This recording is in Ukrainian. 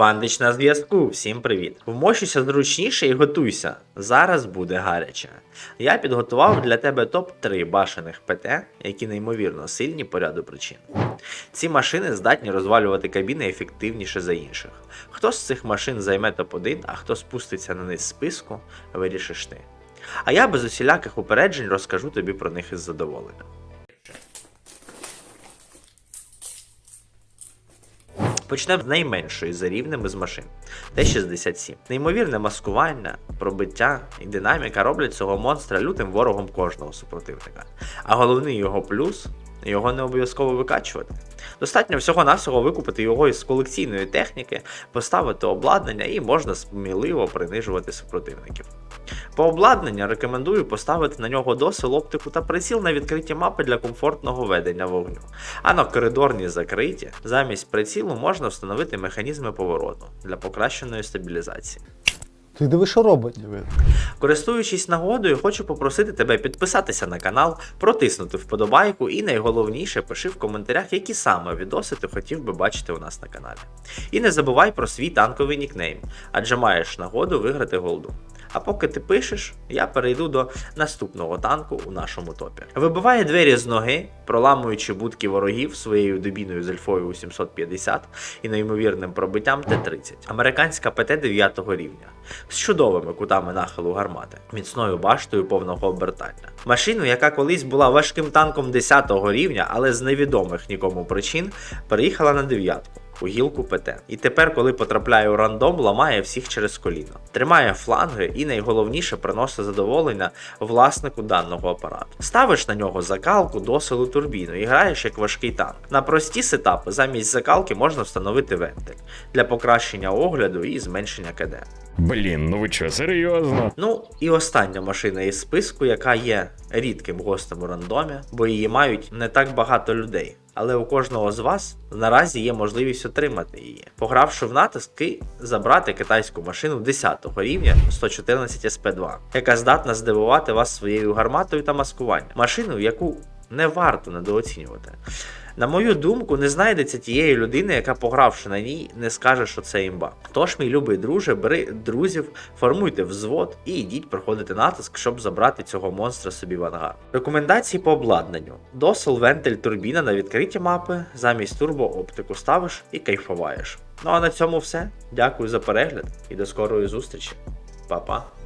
Пандич на зв'язку, всім привіт. Вмощуйся зручніше і готуйся. Зараз буде гаряче. Я підготував для тебе топ-3 башених ПТ, які неймовірно сильні по ряду причин. Ці машини здатні розвалювати кабіни ефективніше за інших. Хто з цих машин займе топ-1, а хто спуститься на низ списку, вирішиш ти. А я без усіляких упереджень розкажу тобі про них із задоволенням. Почнемо з найменшої за рівнем із машин Т-67. Неймовірне маскування, пробиття і динаміка роблять цього монстра лютим ворогом кожного супротивника. А головний його плюс його не обов'язково викачувати. Достатньо всього-навсього викупити його із колекційної техніки, поставити обладнання і можна сміливо принижувати супротивників. По обладнанню рекомендую поставити на нього досил, оптику та приціл на відкриті мапи для комфортного ведення вогню. А на коридорні закриті, замість прицілу можна встановити механізми повороту для покращеної стабілізації. Ти диви, що робить? Користуючись нагодою, хочу попросити тебе підписатися на канал, протиснути вподобайку і найголовніше пиши в коментарях, які саме відоси ти хотів би бачити у нас на каналі. І не забувай про свій танковий нікнейм, адже маєш нагоду виграти голду. А поки ти пишеш, я перейду до наступного танку у нашому топі. Вибиває двері з ноги, проламуючи будки ворогів своєю дубіною з альфою у 750 і неймовірним пробиттям Т-30. Американська ПТ 9 рівня з чудовими кутами нахилу гармати, міцною баштою повного обертання. Машину, яка колись була важким танком 10 рівня, але з невідомих нікому причин, переїхала на дев'ятку. У гілку ПТ. І тепер, коли потрапляє у рандом, ламає всіх через коліно. Тримає фланги і найголовніше приносить задоволення власнику даного апарату. Ставиш на нього закалку, досилу турбіну і граєш як важкий танк. На прості сетапи замість закалки можна встановити вентиль для покращення огляду і зменшення КД. Блін, ну ви що, серйозно? Ну і остання машина із списку, яка є рідким гостем у рандомі, бо її мають не так багато людей. Але у кожного з вас наразі є можливість отримати її, погравши в натиски, забрати китайську машину 10 рівня 114 SP2, яка здатна здивувати вас своєю гарматою та маскуванням. Машину, яку не варто недооцінювати. На мою думку, не знайдеться тієї людини, яка, погравши на ній, не скаже, що це імба. Тож, мій любий друже, бери друзів, формуйте взвод і йдіть проходити натиск, щоб забрати цього монстра собі в ангар. Рекомендації по обладнанню: досил, вентиль, турбіна на відкриті мапи, замість турбо оптику ставиш і кайфуваєш. Ну а на цьому все. Дякую за перегляд і до скорої зустрічі. Па-па.